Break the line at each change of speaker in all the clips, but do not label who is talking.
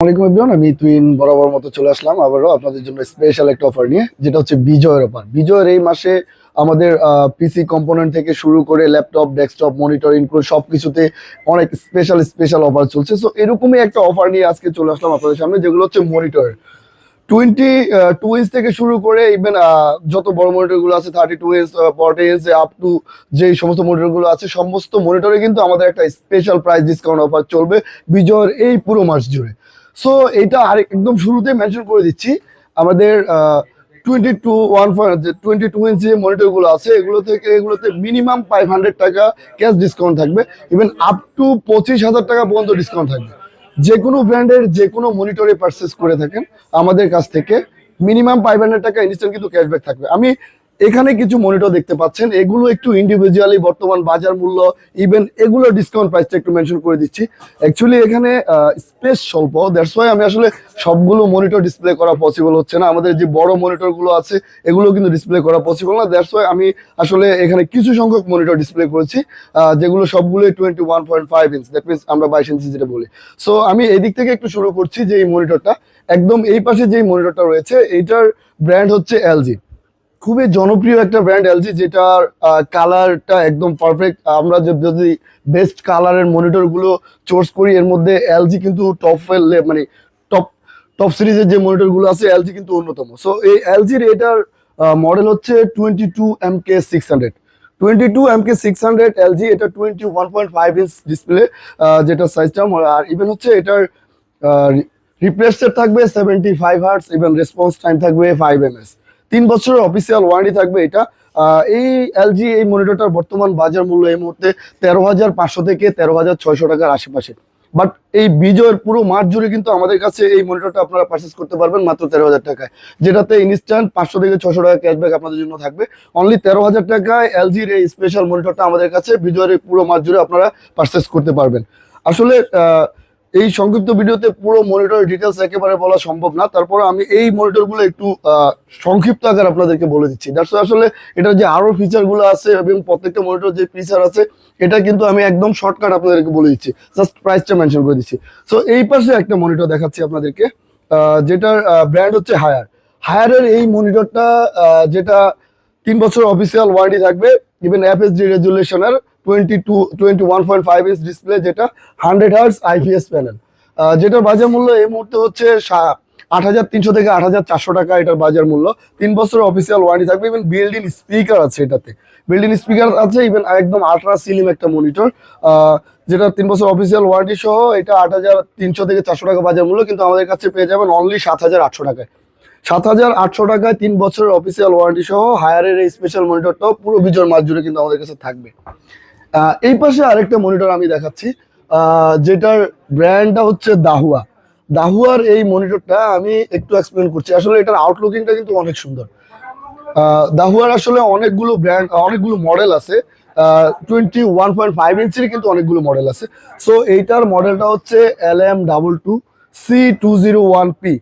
আসসালামাইকুম মতো চলে আসলাম আবারও আপনাদের জন্য স্পেশাল একটা অফার নিয়ে, যেটা হচ্ছে বিজয়ের অফার এই মাসে আমাদের পিসি কম্পোনেন্ট থেকে শুরু করে ল্যাপটপ ডেস্কটপ মনিটর ইনক্লুড অনেক স্পেশাল স্পেশাল অফার চলছে। এরকমই একটা অফার নিয়ে আজকে চলে আসলাম আপনাদের সামনে, যেগুলো হচ্ছে মনিটর টোয়েন্টি টু থেকে শুরু করে ইভেন যত বড় আছে thirty two inch forty inch up to যে সমস্ত মনিটরগুলো আছে, সমস্ত মনিটরে কিন্তু আমাদের একটা স্পেশাল প্রাইস ডিসকাউন্ট অফার চলবে বিজয়ের এই পুরো মাস জুড়ে। সো এটা আর একদম শুরুতে মেনশন করে দিচ্ছি। আমাদের twenty two one twenty two inch যে মনিটরগুলো আছে, এগুলো থেকে এগুলোতে মিনিমাম ফাইভ হান্ড্রেড টাকা ক্যাশ ডিসকাউন্ট থাকবে। ইভেন আপ টু পঁচিশ হাজার টাকা পর্যন্ত ডিসকাউন্ট থাকবে। যে কোনো ব্র্যান্ডের যে কোনো মনিটরে পারচেস করে থাকেন, আমাদের কাছ থেকে মিনিমাম ফাইভ হান্ড্রেড টাকা ইনস্ট্যান্ট কিন্তু ক্যাশব্যাক থাকবে। আমি এখানে কিছু মনিটর দেখতে পাচ্ছেন। এগুলো একটু ইন্ডিভিজুয়ালি বর্তমান বাজার মূল্য ইভেন এগুলো ডিসকাউন্ট প্রাইসটা একটু মেনশন করে দিচ্ছি। অ্যাকচুয়ালি এখানে স্পেস স্বল্প। দ্যাটস ওয়াই আমি আসলে সবগুলো মনিটর ডিসপ্লে করা পসিবল হচ্ছে না। আমাদের যে বড় মনিটরগুলো আছে, এগুলো কিন্তু ডিসপ্লে করা পসিবল না। দ্যাটস ওয়াই আমি আসলে এখানে কিছু সংখ্যক মনিটর ডিসপ্লে করেছি যেগুলো সবগুলোই twenty one point five inch that means আমরা বাইশ ইঞ্চি যেটা বলি। সো আমি এই দিক থেকে একটু শুরু করছি যে এই মনিটরটা একদম এই পাশে যে মনিটরটা রয়েছে, এইটার ব্র্যান্ড হচ্ছে এলজি খুবই জনপ্রিয় একটা ব্র্যান্ড এলজি যেটার কালারটা একদম পারফেক্ট আমরা যদি বেস্ট কালারের মনিটরগুলো চোর্স করি, এর মধ্যে এলজি কিন্তু টপ মানে টপ টপ সিরিজের যে মনিটরগুলো আছে এলজি কিন্তু অন্যতম। সো এই এলজির এটার মডেল হচ্ছে twenty two M K six hundred twenty two M K six hundred LG এটা twenty one point five inch display যেটা সাইজটা আর ইভেন হচ্ছে এটার রিপ্লেসের থাকবে seventy five hertz even response time থাকবে ফাইভ এম এস তিন বছরের অফিসিয়াল ওয়ারেন্টি থাকবে এটা। এই এলজি এই মনিটরটার বর্তমান বাজার মূল্য এই মুহূর্তে তেরো হাজার পাঁচশো থেকে তেরো হাজার ছয়শো টাকার আশেপাশে। বাট এই বিজয়ের পুরো মাঠ জুড়ে কিন্তু আমাদের কাছে এই মনিটরটা আপনারা পারচেস করতে পারবেন মাত্র তেরো হাজার টাকায়। যেটাতে ইনস্ট্যান্ট পাঁচশো থেকে ছশো টাকা ক্যাশব্যাক আপনাদের জন্য থাকবে। অনলি তেরো হাজার টাকায় এলজির এই স্পেশাল মনিটরটা আমাদের কাছে বিজয়ের পুরো মাঠ জুড়ে আপনারা পারচেস করতে পারবেন। আসলে এই সংক্ষিপ্ত ভিডিওতে পুরো মনিটর ডিটেলস একেবারে বলা সম্ভব না। তারপরে আমি এই মনিটরগুলো একটু সংক্ষিপ্ত আকার আপনাদেরকে বলে দিচ্ছি। আসলে এটার যে আরও ফিচারগুলো আছে এবং প্রত্যেকটা মনিটর যে ফিচার আছে, এটা কিন্তু আমি একদম শর্টকাট আপনাদেরকে বলে দিচ্ছি। জাস্ট প্রাইসটা মেনশন করে দিচ্ছি। সো এই পাশে একটা মনিটর দেখাচ্ছি আপনাদেরকে যেটার ব্র্যান্ড হচ্ছে হায়ার হায়ারের এই মনিটরটা যেটা তিন বছর অফিসিয়াল ওয়ারেন্টি থাকবে ইভেন এফএসডি রেজুলেশনের টোয়েন্টি ইঞ্চ ডিসপ্লে যেটা হান্ড্রেড হার্স আইপিএস প্যানেল যেটার বাজার মূল্য এই মুহূর্তে হচ্ছে আট হাজার তিনশো থেকে আট হাজার চারশো টাকা এটার বাজার মূল্য। তিন বছর অফিসিয়াল ওয়ারেন্টি থাকবে ইভেন বিল্ডিং স্পিকার আছে এটাতে। বিল্ডিং স্পিকার আছে ইভেন একদম আল্ট্রা সিলিম একটা মনিটর যেটা তিন বছর অফিসিয়াল ওয়ারেন্টি সহ এটা আট হাজার তিনশো থেকে চারশো টাকা বাজার মূল্য, কিন্তু আমাদের কাছে পেয়ে যাবেন অনলি সাত হাজার আটশো টাকায়। সাত হাজার আটশো টাকায় তিন বছরের অফিসিয়াল ওয়ারেন্টি সহ হায়ারের এই স্পেশাল মনিটরটাও পুরো বিজয় মাস জুড়ে কিন্তু আমাদের কাছে থাকবে। এই পাশে আরেকটা মনিটর আমি দেখাচ্ছি। যেটার ব্র্যান্ডটা হচ্ছে দাহুয়া দাহুয়ার এই মনিটরটা আমি একটু এক্সপ্লেন করছি। আসলে এটার আউটলুকিংটা কিন্তু অনেক সুন্দর। দাহুয়ার আসলে অনেকগুলো ব্র্যান্ড অনেকগুলো মডেল আছে। টোয়েন্টি ওয়ান পয়েন্ট ফাইভ ইঞ্চির কিন্তু অনেকগুলো মডেল আছে। সো এইটার মডেলটা হচ্ছে L M double two C two zero one P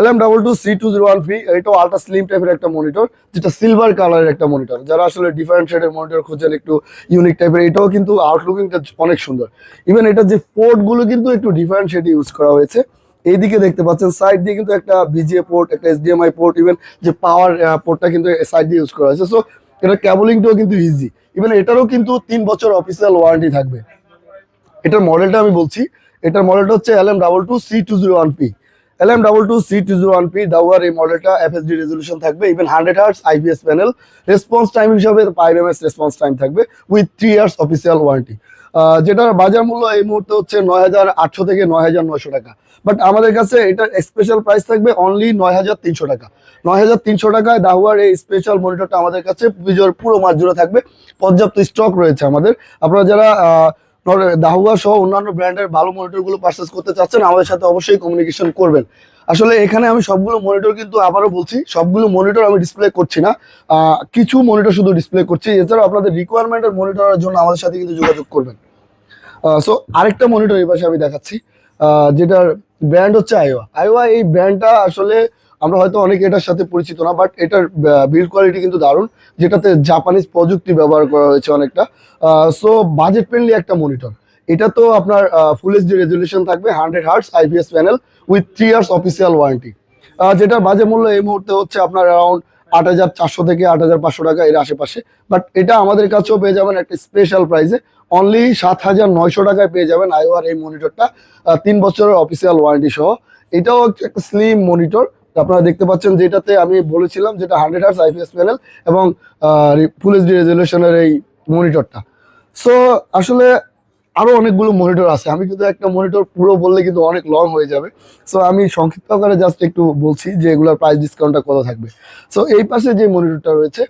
L M double two C two zero one P এটাও আল্ট্রা স্লিম টাইপের একটা মনিটর যেটা সিলভার কালারের একটা মনিটর যারা আসলে ডিফারেন্ট শেডের মনিটর খোঁজেন একটু ইউনিক টাইপের এটাও কিন্তু আউটলুকিংটা অনেক সুন্দর। ইভেন এটার যে পোর্টগুলো কিন্তু একটু ডিফারেন্ট শেডে ইউজ করা হয়েছে। এইদিকে দেখতে পাচ্ছেন সাইড দিয়ে কিন্তু একটা বিজিএ পোর্ট একটা এইচডিএমআই পোর্ট ইভেন যে পাওয়ার পোর্টটা কিন্তু সাইড দিয়ে ইউজ করা হয়েছে। সো এটা ক্যাবলিংটাও কিন্তু ইজি ইভেন এটারও কিন্তু তিন বছর অফিসিয়াল ওয়ারেন্টি থাকবে। এটার মডেলটা আমি বলছি, এটার মডেলটা হচ্ছে L M double two C two zero one P L M double two C two zero one P দাওয়ার এই মডেলটা এফএসডি রেজলিউশন থাকবে even hundred hertz IPS panel response time হিসাবে five M S response time থাকবে with three years official warranty যেটার বাজার মূল্য এই মুহূর্তে হচ্ছে নয় হাজার আটশো থেকে নয় হাজার নয়শো টাকা। বাট আমাদের কাছে এটার স্পেশাল প্রাইস থাকবে অনলি নয় হাজার তিনশো টাকা। নয় হাজার তিনশো টাকায় দাহুয়ার এই স্পেশাল মনিটরটা আমাদের কাছে বিজয়ের পুরো মাস জুড়ে থাকবে। পর্যাপ্ত স্টক রয়েছে আমাদের। আপনারা যারা দাহুয়া সহ অন্যান্য ব্র্যান্ডের ভালো মনিটরগুলো পারচেস করতে চাচ্ছেন, আমাদের সাথে অবশ্যই কমিউনিকেশন করবেন। আসলে এখানে আমি সবগুলো মনিটর কিন্তু আবারও বলছি, সবগুলো মনিটর আমি ডিসপ্লে করছি না। কিছু মনিটর শুধু ডিসপ্লে করছি। এছাড়াও আপনাদের রিকোয়ারমেন্টের মনিটরের জন্য আমাদের সাথে কিন্তু যোগাযোগ করবেন। সো আরেকটা মনিটর এই পাশে আমি দেখাচ্ছি। যেটার ব্র্যান্ড হচ্ছে আইওয়া আইওয়া এই ব্র্যান্ডটা আসলে আমরা হয়তো অনেকে এটার সাথে পরিচিত না বাট এটার বিল্ড কোয়ালিটি কিন্তু দারুণ, যেটাতে জাপানিজ প্রযুক্তি ব্যবহার করা হয়েছে অনেকটা। সো বাজেট ফ্রেন্ডলি একটা মনিটর এটা তো আপনার ফুল এইচডি রেজুলেশন থাকবে hundred hertz IPS panel with three years official warranty যেটা বাজে মূল্য এই মুহূর্তে হচ্ছে আপনার অ্যারাউন্ড আট হাজার চারশো থেকে আট হাজার পাঁচশো টাকা এর আশেপাশে। বাট এটা আমাদের কাছেও পেয়ে যাবেন একটা স্পেশাল প্রাইসে অনলি সাত হাজার নয়শো টাকায় পেয়ে যাবেন আইওয়ার এই মনিটরটা তিন বছরের অফিসিয়াল ওয়ারেন্টি সহ। এটাও একটা স্লিম মনিটর আপনারা দেখতে পাচ্ছেন যেটাতে আমি বলেছিলাম যেটা হান্ড্রেড হার্স আইপিএস প্যানেল এবং ফুল এইচডি রেজলিউশনের এই মনিটরটা সো আসলে আরও অনেকগুলো মনিটর আছে। আমি কিন্তু একটা মনিটর পুরো বললে কিন্তু অনেক লং হয়ে যাবে। সো আমি সংক্ষিপ্ত আকারে জাস্ট একটু বলছি যে এগুলোর প্রাইস ডিসকাউন্টটা কত থাকবে। সো এই পাশে যে মনিটরটা রয়েছে,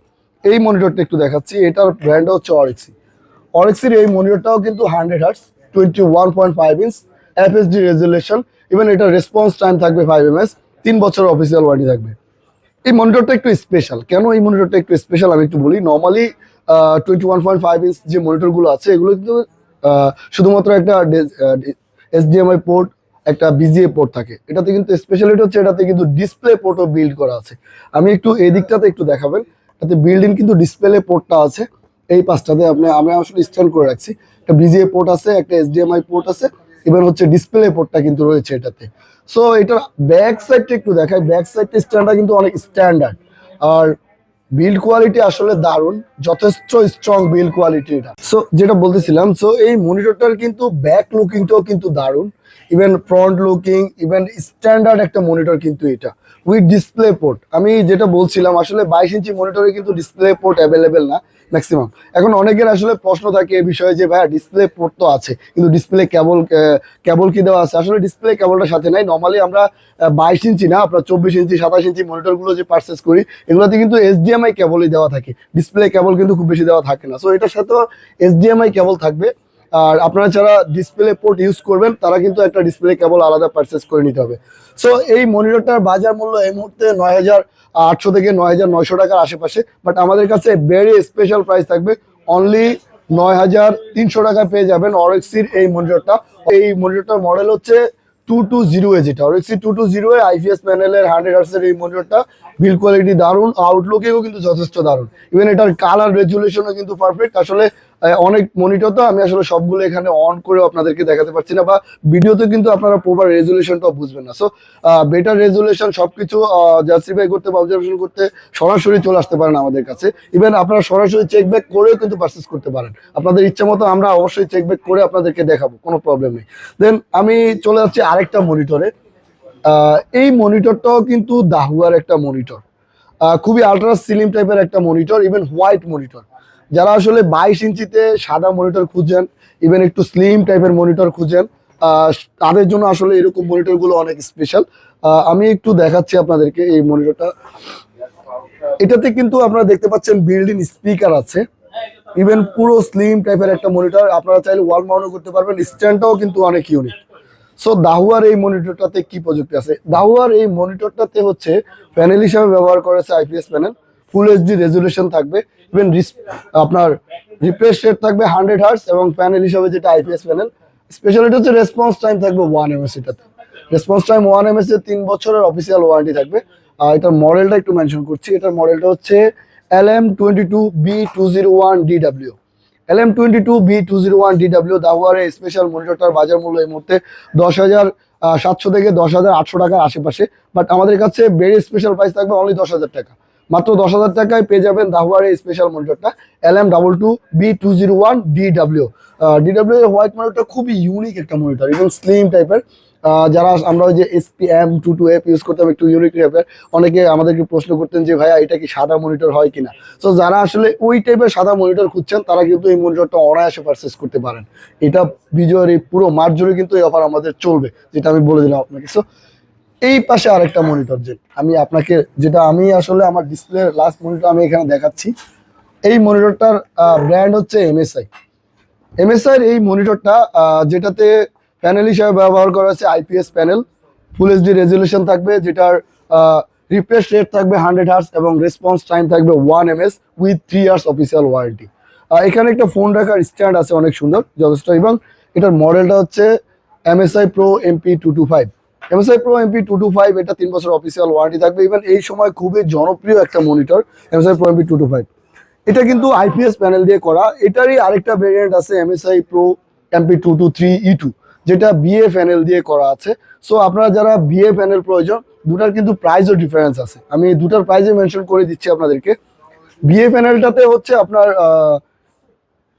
এই মনিটরটা একটু দেখাচ্ছি। এটার ব্র্যান্ড হচ্ছে অরেক্সি অরেক্সির এই মনিটরটাও কিন্তু hundred hertz twenty one point five inch FSD resolution even এটা রেসপন্স টাইম থাকবে ফাইভ এমএস তিন বছর অফিসিয়াল ওয়ারেন্টি থাকবে। এই মনিটরটা একটু স্পেশাল কেন এই মনিটরটা একটু স্পেশাল আমি একটু বলি? Normally twenty one point five inch যে মনিটরগুলো আছে, এগুলো কিন্তু শুধুমাত্র একটা এসডিএমআই পোর্ট একটা বিজিএ পোর্ট থাকে। এটাতে কিন্তু স্পেশালিটি হচ্ছে, এটাতে কিন্তু ডিসপ্লে পোর্টও বিল্ড করা আছে। আমি একটু এই দিকটাতে একটু দেখাবেন। এটাতে বিল্ড ইন কিন্তু ডিসপ্লে পোর্টটা আছে। এই পাঁচটাতে আপনি আমি আসলে স্ট্যান্ড করে রাখছি। একটা বিজিএ পোর্ট আছে, একটা এসডিএমআই পোর্ট আছে। এবার হচ্ছে ডিসপ্লে পোর্টটা কিন্তু রয়েছে এটাতে। সো এটার ব্যাক সাইডটা একটু দেখায় ব্যাক সাইডটা স্ট্যান্ডার্ড কিন্তু অনেক স্ট্যান্ডার্ড আর বিল্ড কোয়ালিটি আসলে দারুণ। যথেষ্ট স্ট্রং বিল্ড কোয়ালিটি এটা। সো যেটা বলতেছিলাম সো এই মনিটরটার কিন্তু ব্যাক লুকিংটাও কিন্তু দারুণ। Even front looking even standard একটা মনিটর কিন্তু এটা। উইথ ডিসপ্লে পোর্ট আমি যেটা বলছিলাম, আসলে বাইশ ইঞ্চি মনিটরে কিন্তু ডিসপ্লে পোর্ট অ্যাভেলেবেল না ম্যাক্সিমাম এখন অনেকের আসলে প্রশ্ন থাকে এই বিষয়ে যে, ভাইয়া ডিসপ্লে পোর্ট তো আছে, কিন্তু ডিসপ্লে কেবল কেবল কি দেওয়া আছে? আসলে ডিসপ্লে কেবলটার সাথে নাই। নর্মালি আমরা বাইশ ইঞ্চি না আপনার চব্বিশ ইঞ্চি, সাতাশ ইঞ্চি মনিটরগুলো যে পারচেস করি, এগুলোতে কিন্তু এইচডিএমআই কেবলই দেওয়া থাকে। ডিসপ্লে কেবল কিন্তু খুব বেশি দেওয়া থাকে না। সো এটার সাথেও এইচডিএমআই কেবল থাকবে। আর আপনারা যারা ডিসপ্লে পোর্ট ইউজ করবেন, তারা কিন্তু একটা ডিসপ্লে কেবল আলাদা পারচেস করে নিতে হবে। সো এই মনিটরটার বাজার মূল্য এই মুহূর্তে নয় হাজার আটশো থেকে নয় হাজার নয়শো টাকার আশেপাশে বাট আমাদের কাছে ভেরি স্পেশাল প্রাইস থাকবে। অনলি নয় হাজার তিনশো টাকায় পেয়ে যাবেন অরেক্সির এই মনিটরটা এই মনিটরটার মডেল হচ্ছে টু টু জিরো এ যেটা। অরেক্সি two two zero A IPS প্যানেলের হান্ড্রেড হার্সের এই মনিটরটা বিল কোয়ালিটি দারুণ আউটলুকেও কিন্তু যথেষ্ট দারুণ। ইভেন এটার কালার রেজুলেশনও কিন্তু পারফেক্ট আসলে অনেক মনিটর তো আমি আসলে সবগুলো এখানে অন করে আপনাদেরকে দেখাতে পারছি না বা ভিডিওতে কিন্তু আপনারা প্রপার রেজুলেশনটাও বুঝবেন না। সো বেটার রেজুলেশন সবকিছু জাস্টিফাই করতে বা অবজারভেশন করতে সরাসরি চলে আসতে পারেন আমাদের কাছে। ইভেন আপনারা সরাসরি চেক ব্যাক করেও কিন্তু পারচেস করতে পারেন। আপনাদের ইচ্ছা মতো আমরা অবশ্যই চেক ব্যাক করে আপনাদেরকে দেখাবো, কোনো প্রবলেম নেই। দেন আমি চলে যাচ্ছি আরেকটা মনিটরে এই মনিটরটাও কিন্তু দাহুয়ার একটা মনিটর খুবই আলট্রা সিলিম টাইপের একটা মনিটর ইভেন হোয়াইট মনিটর যারা আসলে বাইশ ইঞ্চিতে সাদা মনিটর খুঁজেন ইভেন একটু স্লিম টাইপের মনিটর খুঁজেন তাদের জন্য আসলে এরকম মনিটরগুলো অনেক স্পেশাল আমি একটু দেখাচ্ছি আপনাদেরকে এই মনিটরটা এটাতে কিন্তু আপনারা দেখতে পাচ্ছেন বিল্ডিং স্পিকার আছে। ইভেন পুরো স্লিম টাইপের একটা মনিটর আপনারা চাইলে ওয়াল মাউন্টও করতে পারবেন স্ট্যান্ডটাও কিন্তু অনেক ইউনিক সো দাহুয়ার এই মনিটরটাতে কি প্রযুক্তি আছে? দাহুয়ার এই মনিটরটাতে হচ্ছে প্যানেল হিসাবে ব্যবহার করেছে IPS panel full HD resolution থাকবে ইভেন আপনার রিফ্রেশ রেট থাকবে হান্ড্রেড হার্স এবং প্যানেল হিসাবে যেটা আইপিএস প্যানেল স্পেশালিটি হচ্ছে রেসপন্স টাইম থাকবে ওয়ান এমএস এটাতে রেসপন্স টাইম ওয়ান এমএস এর তিন বছরের অফিসিয়াল ওয়ারেন্টি থাকবে। আর এটার মডেলটা একটু মেনশন করছি, এটার মডেলটা হচ্ছে L M twenty two B two zero one DW L M twenty two B two zero one DW দাহুয়ারের special মনিটরটার বাজার মূল্য এই মুহূর্তে দশ হাজার সাতশো থেকে দশ হাজার আটশো টাকার আশেপাশে। বাট আমাদের কাছে ভেরি স্পেশাল প্রাইস থাকবে অনলি দশ হাজার টাকা। মাত্র দশ হাজার টাকায় পেয়ে যাবেন দাহুয়ার এই special মনিটরটা L M double two B two zero one DW DW এর হোয়াইট মনিটর খুবই ইউনিক একটা মনিটর এবং স্লিম টাইপের যারা আমরা ওই যে SP M two two F use করতাম, একটু ইউনিক টাইপের অনেকে আমাদেরকে প্রশ্ন করতেন যে, ভাইয়া, এটা কি সাদা মনিটর হয় কিনা? সো যারা আসলে ওই টাইপের সাদা মনিটর খুঁজছেন, তারা কিন্তু এই মনিটরটা অনায়াসে পারচেস করতে পারেন। এটা বিজয়ের এই পুরো মার্চ জুড়ে কিন্তু এই অফার আমাদের চলবে, যেটা আমি বলে দিলাম আপনাকে। সো এই পাশে আরেকটা মনিটর যে আমি আপনাকে যেটা আমি আসলে আমার ডিসপ্লে লাস্ট মনিটর আমি এখানে দেখাচ্ছি। এই মনিটরটার ব্র্যান্ড হচ্ছে এমএসআই এমএসআই এই মনিটরটা যেটাতে প্যানেল হিসাবে ব্যবহার করা হচ্ছে IPS panel full HD resolution থাকবে, যেটার রিফ্রেশ রেট থাকবে হান্ড্রেড হার্স এবং রেসপন্স টাইম থাকবে one MS with three years official warranty এখানে একটা ফোন রাখার স্ট্যান্ড আছে অনেক সুন্দর, যথেষ্ট। এবং এটার মডেলটা হচ্ছে MSI pro MP two two five MSI pro MP two two five এটা তিন বছর অফিসিয়াল ওয়ারেন্টি থাকবে। ইভেন এই সময় খুবই জনপ্রিয় একটা monitor MSI pro MP two two five এটা কিন্তু আইপিএস প্যানেল দিয়ে করা। এটারই আরেকটা ভেরিয়েন্ট আছে MSI pro MP two two three E two যেটা বিএ প্যানেল দিয়ে করা আছে। সো আপনারা যারা বিএ প্যানেল প্রয়োজন, দুটার কিন্তু প্রাইসও ডিফারেন্স আছে। আমি দুটার প্রাইসে মেনশন করে দিচ্ছি আপনাদেরকে। বিএ প্যানেলটাতে হচ্ছে আপনার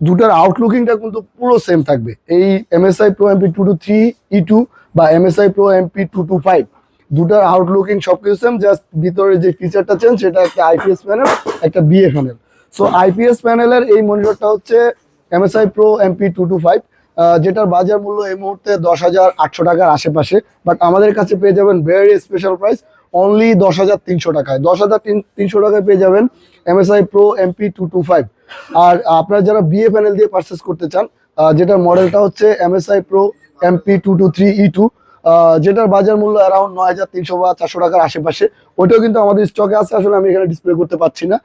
দুটার আউটলুকিংটা কিন্তু পুরো সেম থাকবে। এই MSI pro MP two two three E two বা MSI pro MP two two five দুটার আউটলুকিং সব কিছু সেম জাস্ট ভিতরে যে ফিচারটা চেঞ্জ সেটা একটা আইপিএস প্যানেল একটা বিএ প্যানেল সো আইপিএস প্যানেলের এই মনিটরটা হচ্ছে MSI pro MP two two five যেটার বাজার মূল্য এই মুহূর্তে দশ হাজার আটশো টাকার আশেপাশে বাট আমাদের কাছে পেয়ে যাবেন ভেরি স্পেশাল প্রাইস অনলি দশ হাজার তিনশো টাকায়। দশ হাজার তিনশো টাকায় পেয়ে যাবেন MSI pro MP two two five আর আপনারা যারা বিএ প্যানেল দিয়ে পারচেস করতে চান যেটার মডেলটা হচ্ছে MSI pro MP two two three E two যেটার বাজার মূল্য অ্যারাউন্ড নয় হাজার তিনশো বা চারশো টাকার আশেপাশে। ওইটাও কিন্তু আমাদের স্টকে আছে, আসলে আমি এখানে ডিসপ্লে করতে পারছি না।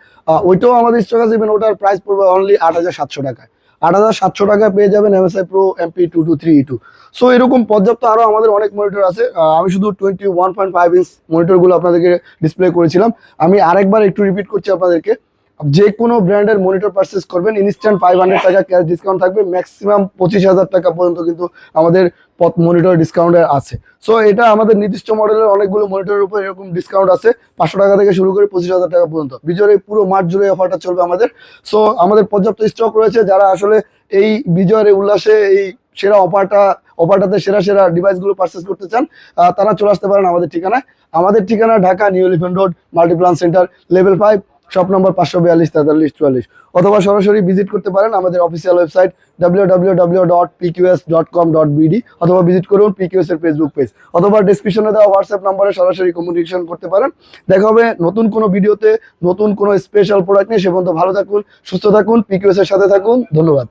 ওইটাও আমাদের স্টক আছে ইভেন ওটার প্রাইস পড়বে অনলি আট হাজার সাতশো টাকায়। আট হাজার সাতশো টাকায় পেয়ে যাবেন MSI pro MP two two three E two so এরকম পর্যাপ্ত আরও আমাদের অনেক মনিটর আছে। আমি শুধু twenty one point five inch মনিটরগুলো আপনাদেরকে ডিসপ্লে করেছিলাম। আমি আরেকবার একটু রিপিট করছি আপনাদেরকে। যে কোনো ব্র্যান্ডের মনিটর পারচেস করবেন ইনস্ট্যান্ট ফাইভ টাকা ক্যাশ ডিসকাউন্ট থাকবে ম্যাক্সিমাম পঁচিশ হাজার টাকা পর্যন্ত কিন্তু আমাদের পথ মনিটর ডিসকাউন্টের আছে। সো এটা আমাদের নির্দিষ্ট মডেলের অনেকগুলো মনিটরের উপর এরকম ডিসকাউন্ট আছে, পাঁচশো টাকা থেকে শুরু করে পঁচিশ হাজার টাকা পর্যন্ত। বিজয়ের এই পুরো মার্চ জুড়ে অফারটা চলবে আমাদের। সো আমাদের পর্যাপ্ত স্টক রয়েছে, যারা আসলে এই বিজয়ের উল্লাসে, এই সেরা অফারটা অফারটাতে সেরা সেরা ডিভাইসগুলো পারচেস করতে চান তারা চলে আসতে পারেন আমাদের ঠিকানায়। আমাদের ঠিকানা Dhaka new elephant road, Multiplan center level five shop number পাঁচশো বিয়াল্লিশ, তেতাল্লিশ, চুয়াল্লিশ। অথবা সরাসরি ভিজিট করতে পারেন আমাদের অফিসিয়াল ওয়েবসাইট বিডি অথবা ভিজিট করুন পিকিউএস এর ফেসবুক পেজ অথবা ডিসক্রিপশনে দেওয়া হোয়াটসঅ্যাপ নম্বরে সরাসরি কমিউনিকেশন করতে পারেন। দেখা হবে নতুন কোনো ভিডিওতে নতুন কোনো স্পেশাল প্রোডাক্ট নিয়ে। সে পর্যন্ত ভালো থাকুন, সুস্থ থাকুন পিকিউএস এর সাথে থাকুন। ধন্যবাদ।